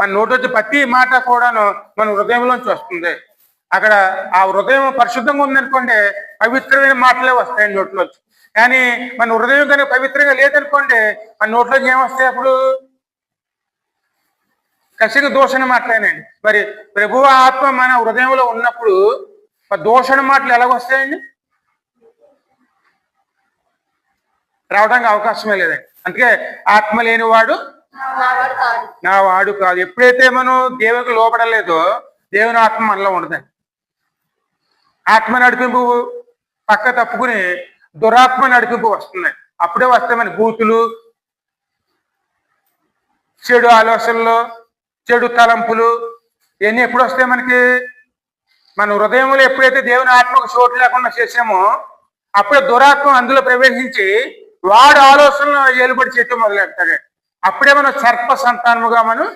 మన నోటొచ్చి ప్రతి మాట కూడాను మన హృదయంలోంచి వస్తుంది. అక్కడ ఆ హృదయం పరిశుద్ధంగా ఉందనుకోండి పవిత్రమైన మాటలే వస్తాయి నోట్లోంచి. కానీ మన హృదయం కనుక పవిత్రంగా లేదనుకోండి మన నోట్లోంచి ఏమొస్తాయి అప్పుడు? కసిగా దూషణ మాటలేనండి. మరి ప్రభు ఆత్మ మన హృదయంలో ఉన్నప్పుడు దోషణ దూషణ మాటలు ఎలాగొస్తాయండి రావడానికి అవకాశమే లేదండి. అందుకే ఆత్మ లేనివాడు వాడు నా వాడు కాదు. ఎప్పుడైతే మనం దేవునికి లోపడలేదో దేవుని ఆత్మ మనలో ఉండదండి ఆత్మ నడిపింపు పక్క తప్పుకుని దురాత్మ నడిపింపు వస్తున్నాయి అప్పుడే వస్తాయి బూతులు చెడు ఆలోచనలు చెడు తలంపులు ఇవన్నీ ఎప్పుడు వస్తాయి మనకి? మన హృదయంలో ఎప్పుడైతే దేవుని ఆత్మకు చోటు లేకుండా చేసామో అప్పుడే దురాత్మ అందులో ప్రవేశించి వాడు ఆలోచనలు ఏలుబడి చేయటం మొదలెడతాడు. అప్పుడే మనం సర్ప సంతానముగా మనం